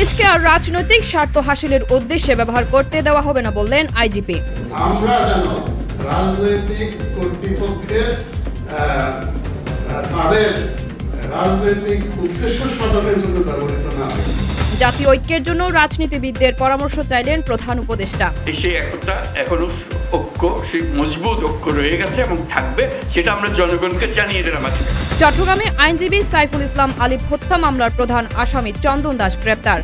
পুলিশকে আর রাজনৈতিক স্বার্থ হাসিলের উদ্দেশ্যে ব্যবহার করতে দেওয়া হবে না বললেন আইজিপি। আমরা যেন রাজনৈতিক কর্তৃপক্ষের তাদের রাজনৈতিক উদ্দেশ্য সাধনের জন্য ব্যবহৃত না হয়। জাতীয় ঐক্যের জন্য রাজনীতিবিদদের পরামর্শ চাইলেন প্রধান উপদেষ্টা। সেই একটা এখনও ঐক্য সেই মজবুত ঐক্য রয়ে গেছে এবং থাকবে সেটা আমরা জনগণকে জানিয়ে দিলাম আজকে। চট্টগ্রামে আইনজীবী সাইফুল ইসলাম আলিফ হত্যা মামলার প্রধান আসামি চন্দন দাস গ্রেপ্তার।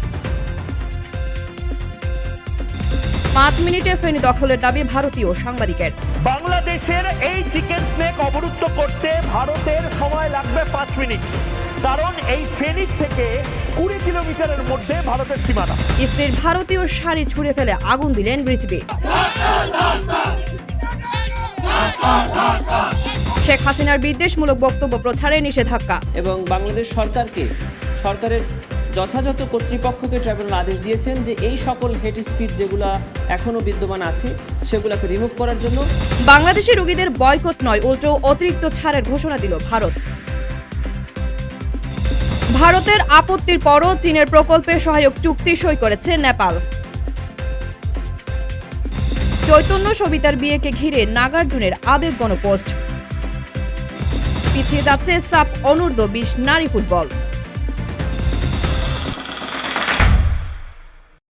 পাঁচ মিনিটে ফেনী দখলের দাবি ভারতীয় সাংবাদিকের। বাংলাদেশের এই চিকেন স্নেক অবরুদ্ধ ভারতের সময় লাগবে পাঁচ মিনিট। কারণ এই ফেনিক থেকে কুড়ি কিলোমিটারের মধ্যে ভারতের সীমানা। স্ত্রীর ভারতীয় শাড়ি ছুঁড়ে ফেলে আগুন দিলেন ব্রিজবি। শেখ হাসিনার বিদ্বেষমূলক বক্তব্য প্রচারে নিষেধাজ্ঞা। এবং বাংলাদেশ সরকারকে সরকারের যথাযথ কর্তৃপক্ষকে ট্রাইব্যুনাল আদেশ দিয়েছেন যে এই সকল হেড স্পিড যেগুলো এখনও বিদ্যমান আছে, সেগুলোকে রিমুভ করার জন্য বাংলাদেশি রোগীদের বয়কট নয়, উল্টো অতিরিক্ত ছাড়ের ঘোষণা দিল ভারত। ভারতের আপত্তির পরও চীনের প্রকল্পে সহায়ক চুক্তি সই করেছে নেপাল। চৈতন্য সবিতার বিয়েকে ঘিরে নাগার্জুনের আবেগ গণপোস্ট। পিছিয়ে যাচ্ছে সাপ অনূর্ধ্ব বিশ নারী ফুটবল।